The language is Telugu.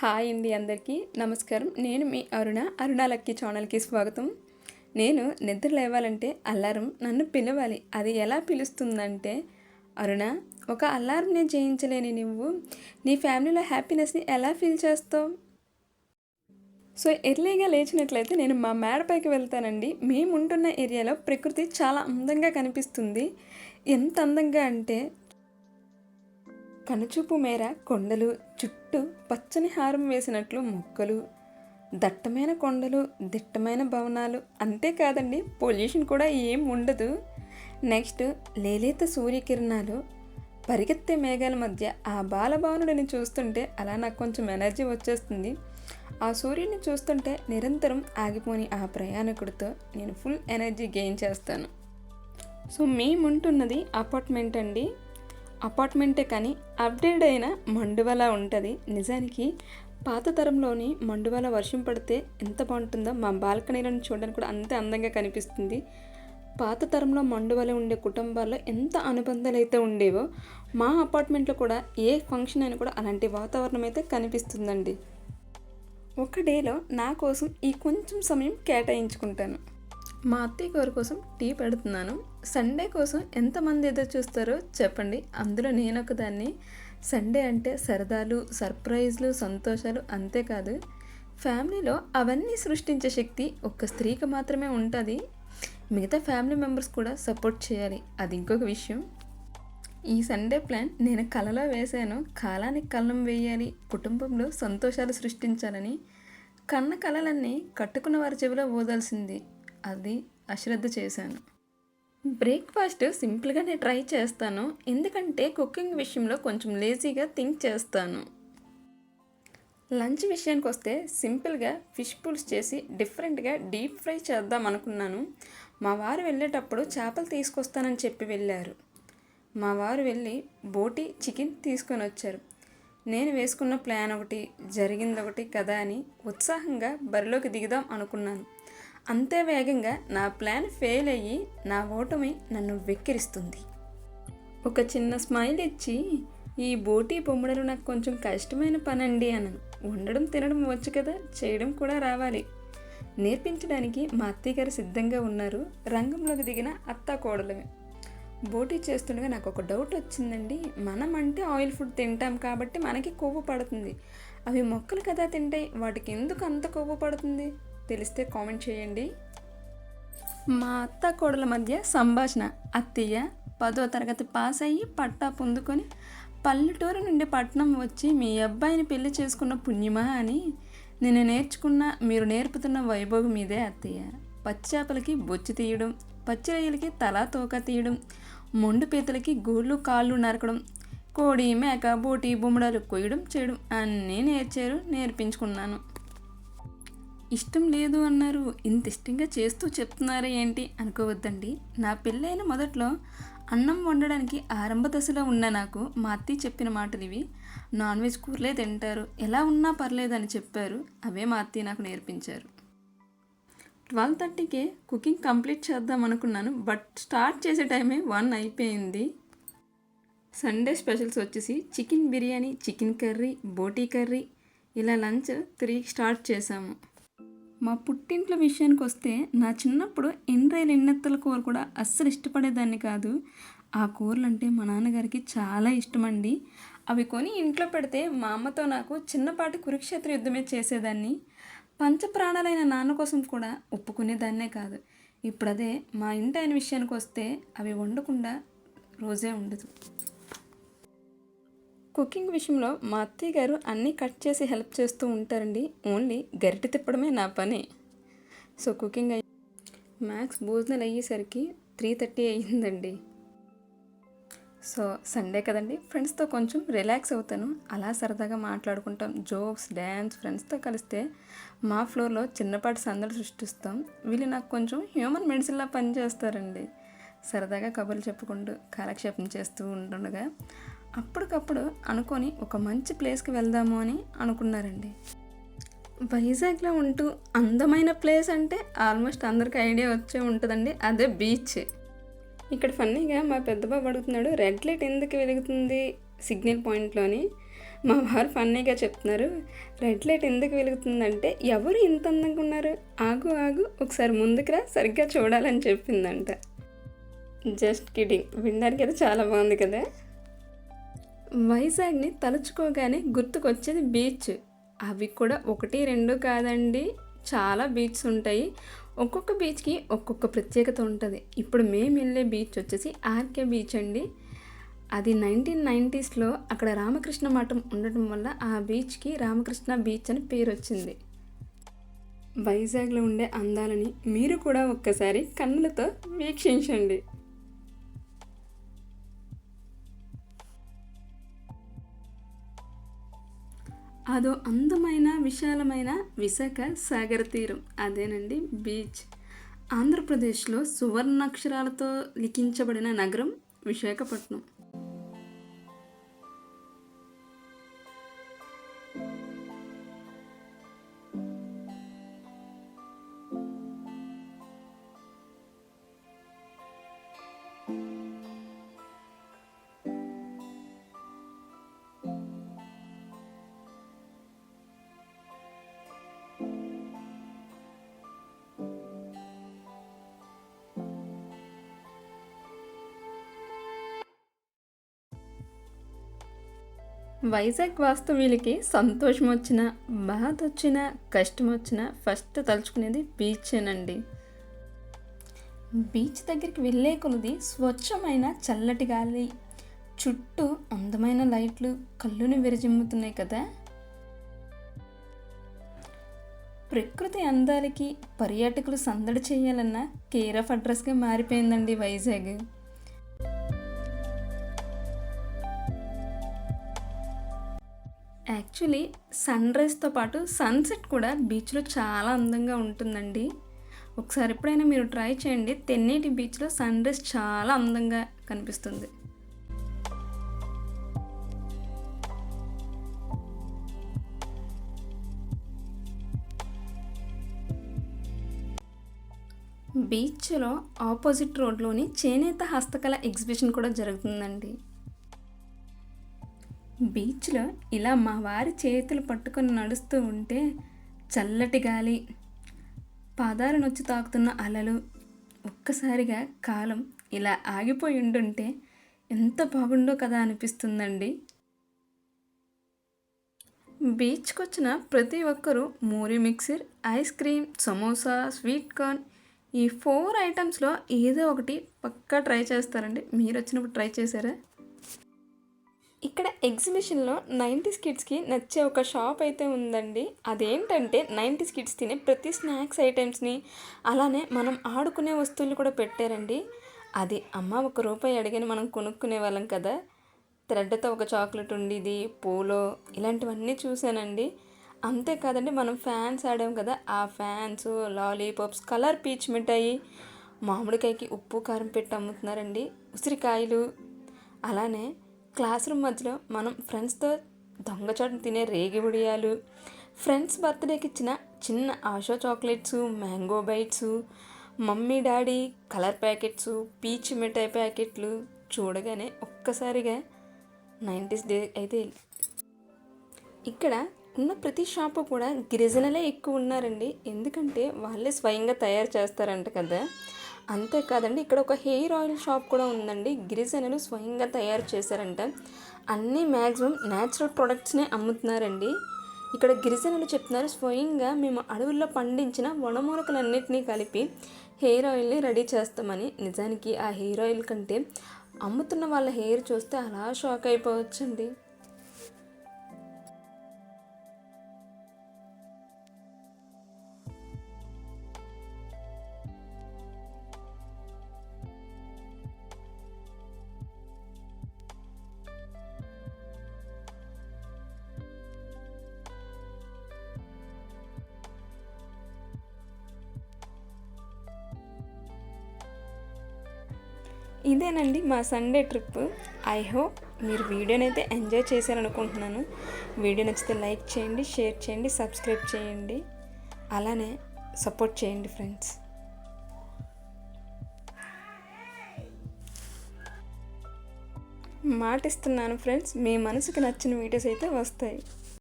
హాయ్ అండి అందరికీ. నమస్కారం. నేను మీ అరుణ అరుణ లక్కీ ఛానల్కి స్వాగతం. నేను నిద్ర లేవాలంటే అల్లారం నన్ను పిలవాలి. అది ఎలా పిలుస్తుందంటే అరుణ ఒక అల్లారంని జయించలేని నువ్వు నీ ఫ్యామిలీలో హ్యాపీనెస్ని ఎలా ఫీల్ చేస్తావు? సో ఎర్లీగా లేచినట్లయితే నేను మా మేడపైకి వెళ్తానండి. మేము ఉంటున్న ఏరియాలో ప్రకృతి చాలా అందంగా కనిపిస్తుంది. ఎంత అందంగా అంటే కనుచూపు మేర కొండలు చుట్టూ పచ్చని హారం వేసినట్లు మొక్కలు దట్టమైన కొండలు దిట్టమైన భవనాలు. అంతేకాదండి పొల్యూషన్ కూడా ఏం ఉండదు. నెక్స్ట్ లేలేత సూర్యకిరణాలు పరిగెత్తే మేఘాల మధ్య ఆ బాలభవనుడిని చూస్తుంటే అలా నాకు కొంచెం ఎనర్జీ వచ్చేస్తుంది. ఆ సూర్యుడిని చూస్తుంటే నిరంతరం ఆగిపోని ఆ ప్రయాణికుడితో నేను ఫుల్ ఎనర్జీ గెయిన్ చేస్తాను. సో మేముంటున్నది అపార్ట్మెంట్ అండి. అపార్ట్మెంటే కానీ అప్డేట్ అయిన మండువల ఉంటుంది. నిజానికి పాత తరంలోని మండువల వర్షం పడితే ఎంత బాగుంటుందో మా బాల్కనీలను చూడడానికి కూడా అంతే అందంగా కనిపిస్తుంది. పాత తరంలో మండువల ఉండే కుటుంబాల్లో ఎంత అనుబంధాలు అయితే ఉండేవో మా అపార్ట్మెంట్లో కూడా ఏ ఫంక్షన్ అయినా కూడా అలాంటి వాతావరణం అయితే కనిపిస్తుందండి. ఒక డేలో నా కోసం ఈ కొంచెం సమయం కేటాయించుకుంటాను. మా అత్తయ్య గారి కోసం టీ పెడుతున్నాను. సండే కోసం ఎంతమంది ఎదురు చూస్తారో చెప్పండి. అందులో నేను ఒకదాన్ని. సండే అంటే సరదాలు సర్ప్రైజ్లు సంతోషాలు అంతేకాదు ఫ్యామిలీలో అవన్నీ సృష్టించే శక్తి ఒక్క స్త్రీకి మాత్రమే ఉంటుంది. మిగతా ఫ్యామిలీ మెంబర్స్ కూడా సపోర్ట్ చేయాలి. అది ఇంకొక విషయం. ఈ సండే ప్లాన్ నేను కలలో వేశాను. కాలానికి కళ్ళం వేయాలి. కుటుంబంలో సంతోషాలు సృష్టించాలని. కన్న కలలన్నీ కట్టుకున్న వారి చెవిలో ఓదాల్సింది అది అశ్రద్ధ చేశాను. బ్రేక్ఫాస్ట్ సింపుల్గానే ట్రై చేస్తాను. ఎందుకంటే కుకింగ్ విషయంలో కొంచెం లేజీగా థింక్ చేస్తాను. లంచ్ విషయానికి వస్తే సింపుల్గా ఫిష్ పుల్స్ చేసి డిఫరెంట్గా డీప్ ఫ్రై చేద్దాం అనుకున్నాను. మా వారు వెళ్ళేటప్పుడు చేపలు తీసుకొస్తానని చెప్పి వెళ్ళారు. మా వారు వెళ్ళి బోటి చికెన్ తీసుకొని వచ్చారు. నేను వేసుకున్న ప్లాన్ ఒకటి జరిగింది ఒకటి కదా అని ఉత్సాహంగా బరిలోకి దిగుదాం అనుకున్నాను. అంతే వేగంగా నా ప్లాన్ ఫెయిల్ అయ్యి నా ఓటమి నన్ను వెక్కిరిస్తుంది. ఒక చిన్న స్మైల్ ఇచ్చి ఈ బోటీ బొమ్మడలు నాకు కొంచెం కష్టమైన పని అండి అన్నాను వండడం తినడం వచ్చు కదా చేయడం కూడా రావాలి. నేర్పించడానికి మా అత్తయ్య గారు సిద్ధంగా ఉన్నారు. రంగంలోకి దిగిన అత్త కోడలమే. బోటీ చేస్తుండగా నాకు ఒక డౌట్ వచ్చిందండి. మనం అంటే ఆయిల్ ఫుడ్ తింటాం కాబట్టి మనకి కొవ్వు పడుతుంది. అవి మొక్కలు కదా తింటాయి. వాటికి ఎందుకు అంత కొవ్వు పడుతుంది? తెలిస్తే కామెంట్ చేయండి. మా అత్త కోడల మధ్య సంభాషణ. అత్తయ్య పదో తరగతి పాస్ అయ్యి పట్టా పొందుకొని పల్లెటూరు నుండి పట్నం వచ్చి మీ అబ్బాయిని పెళ్ళి చేసుకున్న పుణ్యమా అని నేను నేర్చుకున్న మీరు నేర్పుతున్న వైభోగం మీదే అత్తయ్య. పచ్చాపలకి బొచ్చు తీయడం పచ్చిరయ్యలకి తలా తోక తీయడం మొండు పీతలకి గోళ్ళు కాళ్ళు నరకడం కోడి మేక బోటి బొమ్మడాలు కొయ్యడం చేయడం అన్నీ నేర్చారు నేర్పించుకున్నాను. ఇష్టం లేదు అన్నారు. ఇంత ఇష్టంగా చేస్తూ చెప్తున్నారా ఏంటి అనుకోవద్దండి. నా పెళ్ళైన మొదట్లో అన్నం వండడానికి ఆరంభ దశలో ఉన్న నాకు మా అత్తయ్య చెప్పిన మాటలు ఇవి నాన్ వెజ్ కూరలే తింటారు. ఎలా ఉన్నా పర్లేదని చెప్పారు. అవే మా అత్తయ్య నాకు నేర్పించారు. ట్వెల్వ్ థర్టీకే కుకింగ్ కంప్లీట్ చేద్దాం అనుకున్నాను. బట్ స్టార్ట్ చేసే టైమే వన్ అయిపోయింది. సండే స్పెషల్స్ వచ్చేసి chicken biryani chicken curry boti curry. ఇలా లంచ్ త్రీ స్టార్ట్ చేసాము మా పుట్టింట్ల విషయానికి వస్తే నా చిన్నప్పుడు ఎండ్రైలు ఎన్నెత్తల కూర కూడా అస్సలు ఇష్టపడేదాన్ని కాదు. ఆ కూరలు అంటే మా నాన్నగారికి చాలా ఇష్టమండి. అవి కొని ఇంట్లో పెడితే మా అమ్మతో నాకు చిన్నపాటి కురుక్షేత్ర యుద్ధమే చేసేదాన్ని. పంచప్రాణాలైన నాన్న కోసం కూడా ఒప్పుకునేదాన్నే కాదు. ఇప్పుడు అదే మా ఇంటి ఆయన విషయానికి వస్తే అవి వండకుండా రోజే ఉండదు. కుకింగ్ విషయంలో మా అత్తయ్య గారు అన్నీ కట్ చేసి హెల్ప్ చేస్తూ ఉంటారండి. ఓన్లీ గరిటె తిప్పడమే నా పని. సో కుకింగ్ అయ్యి మ్యాక్స్ భోజనాలు అయ్యేసరికి త్రీ థర్టీ అయ్యిందండి. సో సండే కదండి. ఫ్రెండ్స్తో కొంచెం రిలాక్స్ అవుతాను. అలా సరదాగా మాట్లాడుకుంటాం. జోక్స్ డ్యాన్స్ ఫ్రెండ్స్తో కలిస్తే మా ఫ్లోర్లో చిన్నపాటి సందడి సృష్టిస్తాం. వీళ్ళు నాకు కొంచెం హ్యూమన్ మెడిసిన్లా పనిచేస్తారండి. సరదాగా కబుర్లు చెప్పుకుంటూ కాలక్షేపం చేస్తూ ఉంటుండగా అప్పటికప్పుడు అనుకొని ఒక మంచి ప్లేస్కి వెళ్దాము అని అనుకున్నారండి. వైజాగ్లో ఉంటూ అందమైన ప్లేస్ అంటే ఆల్మోస్ట్ అందరికి ఐడియా వచ్చే ఉంటుందండి. అదే బీచ్. ఇక్కడ ఫన్నీగా మా పెద్ద బాబు అడుగుతున్నాడు రెడ్ లైట్ ఎందుకు వెలుగుతుంది సిగ్నల్ పాయింట్లోని? మా వారు ఫన్నీగా చెప్తున్నారు రెడ్ లైట్ ఎందుకు వెలుగుతుందంటే ఎవరు ఇంత అందంగా ఉన్నారు? ఆగు ఆగు ఒకసారి ముందుకు రా సరిగ్గా చూడాలని చెప్పిందంట. జస్ట్ కిడింగ్ వినడానికి అయితే చాలా బాగుంది కదా? వైజాగ్ని తలుచుకోగానే గుర్తుకొచ్చేది బీచ్. అవి కూడా ఒకటి రెండు కాదండి. చాలా బీచ్స్ ఉంటాయి. ఒక్కొక్క బీచ్కి ఒక్కొక్క ప్రత్యేకత ఉంటుంది. ఇప్పుడు మేము వెళ్ళే బీచ్ వచ్చేసి ఆర్కే బీచ్ అండి. అది నైన్టీన్ నైంటీస్లో అక్కడ రామకృష్ణ మఠం ఉండటం వల్ల ఆ బీచ్కి రామకృష్ణ బీచ్ అని పేరు వచ్చింది. వైజాగ్లో ఉండే అందాలని మీరు కూడా ఒక్కసారి కన్నులతో వీక్షించండి. అదో అందమైన విశాలమైన విశాఖ సాగర తీరం. అదేనండి బీచ్. ఆంధ్రప్రదేశ్లో సువర్ణాక్షరాలతో లిఖించబడిన నగరం విశాఖపట్నం. వైజాగ్ వాస్తవ్యులకి సంతోషం వచ్చినా బాధ వచ్చినా కష్టం వచ్చినా ఫస్ట్ తలుచుకునేది బీచేనండి. బీచ్ దగ్గరికి వెళ్ళే కొలది స్వచ్ఛమైన చల్లటి గాలి చుట్టూ అందమైన లైట్లు కళ్ళుని విరజిమ్ముతున్నాయి కదా. ప్రకృతి అందాలకి పర్యాటకులు సందడి చేయాలన్న కేర్ ఆఫ్ అడ్రస్గా మారిపోయిందండి వైజాగ్. యాక్చువల్లీ సన్ రైజ్తో పాటు సన్సెట్ కూడా బీచ్లో చాలా అందంగా ఉంటుందండి. ఒకసారి ఎప్పుడైనా మీరు ట్రై చేయండి. తెన్నేటి బీచ్లో సన్ రైజ్ చాలా అందంగా కనిపిస్తుంది. బీచ్లో ఆపోజిట్ రోడ్లోని చేనేత హస్తకళ ఎగ్జిబిషన్ కూడా జరుగుతుందండి. బీచ్లో ఇలా మా వారి చేతులు పట్టుకొని నడుస్తూ ఉంటే చల్లటి గాలి పాదాలు నొచ్చి తాకుతున్న అలలు ఒక్కసారిగా కాలం ఇలా ఆగిపోయి ఉండుంటే ఎంత బాగుండో కదా అనిపిస్తుందండి. బీచ్కి వచ్చిన ప్రతి ఒక్కరూ మూరి mixture ice cream samosa sweet corn ఈ ఫోర్ ఐటమ్స్లో ఏదో ఒకటి పక్కా ట్రై చేస్తారండి. మీరు వచ్చినప్పుడు ట్రై చేశారా? ఇక్కడ ఎగ్జిబిషన్లో నైంటీస్ కిడ్స్కి నచ్చే ఒక షాప్ అయితే ఉందండి. అదేంటంటే నైంటీస్ కిడ్స్ తినే ప్రతి స్నాక్స్ ఐటమ్స్ని అలానే మనం ఆడుకునే వస్తువులు కూడా పెట్టారండి. అది అమ్మ ఒక రూపాయి అడిగిన మనం కొనుక్కునే వాళ్ళం కదా. థ్రెడ్తో ఒక చాక్లెట్ ఉండేది పూలో ఇలాంటివన్నీ చూశానండి. అంతేకాదండి మనం ఫ్యాన్స్ ఆడాం కదా. ఆ ఫ్యాన్స్ లాలీపాప్స్ కలర్ పీచ్ మిఠాయి మామిడికాయకి ఉప్పు కారం పెట్టి అమ్ముతున్నారండి. ఉసిరికాయలు అలానే క్లాస్ రూమ్ మధ్యలో మనం ఫ్రెండ్స్తో దొంగచాటు తినే రేగి ఉడియాలు ఫ్రెండ్స్ బర్త్డేకి ఇచ్చిన చిన్న Asho chocolates mango bites mummy daddy colour packets peach మిఠాయి ప్యాకెట్లు చూడగానే ఒక్కసారిగా నైంటీస్ డే అయితే ఇక్కడ ఉన్న ప్రతి షాపు కూడా గిరిజనలే ఎక్కువ ఉన్నారండి. ఎందుకంటే వాళ్ళే స్వయంగా తయారు చేస్తారంట కదా. అంతేకాదండి ఇక్కడ ఒక హెయిర్ ఆయిల్ షాప్ కూడా ఉందండి. గిరిజనులు స్వయంగా తయారు చేశారంట. అన్నీ మ్యాక్సిమం న్యాచురల్ ప్రొడక్ట్స్నే అమ్ముతున్నారండి. ఇక్కడ గిరిజనులు చెప్తున్నారు స్వయంగా మేము అడవుల్లో పండించిన వనమూలకలన్నింటినీ కలిపి హెయిర్ ఆయిల్ని రెడీ చేస్తామని. నిజానికి ఆ హెయిర్ ఆయిల్ కంటే అమ్ముతున్న వాళ్ళ హెయిర్ చూస్తే అలా షాక్ అయిపోవచ్చండి. ఇదేనండి మా సండే ట్రిప్ ఐ హోప్ మీరు వీడియోనైతే అయితే ఎంజాయ్ చేశారనుకుంటున్నాను. వీడియో నచ్చితే లైక్ చేయండి షేర్ చేయండి సబ్స్క్రైబ్ చేయండి. అలానే సపోర్ట్ చేయండి ఫ్రెండ్స్ మాటిస్తున్నాను ఫ్రెండ్స్ మీ మనసుకు నచ్చిన వీడియోస్ అయితే వస్తాయి.